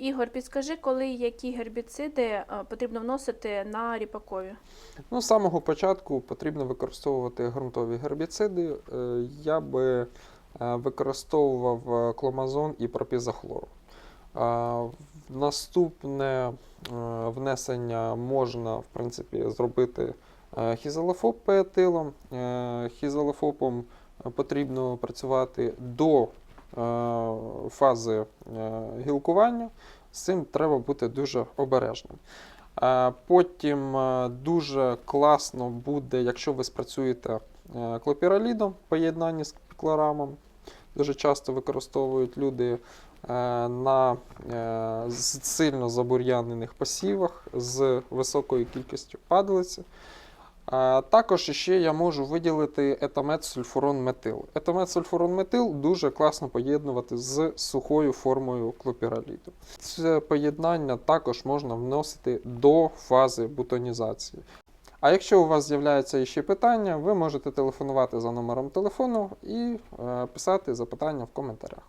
Ігор, підскажи, коли які гербіциди е, потрібно вносити на ріпакові? Ну, з самого початку потрібно використовувати ґрунтові гербіциди. Е, Я би е, використовував кломазон і пропізохлор. В- Наступне внесення можна, в принципі, зробити хізалофоб пеетилом. Хізалофобом потрібно працювати до фази е, гілкування. З цим треба бути дуже обережним. Потім е, дуже класно буде, якщо ви спрацюєте е, клопіралідом в поєднанні з піклорамом. Дуже часто використовують люди на сильно забур'янених посівах з високою кількістю падалиці. Також ще я можу виділити етамет сульфурон метил. Етамет сульфурон метил дуже класно поєднувати з сухою формою клопіраліду. Це поєднання також можна вносити до фази бутонізації. А якщо у вас з'являються ще питання, ви можете телефонувати за номером телефону і е, писати запитання в коментарях.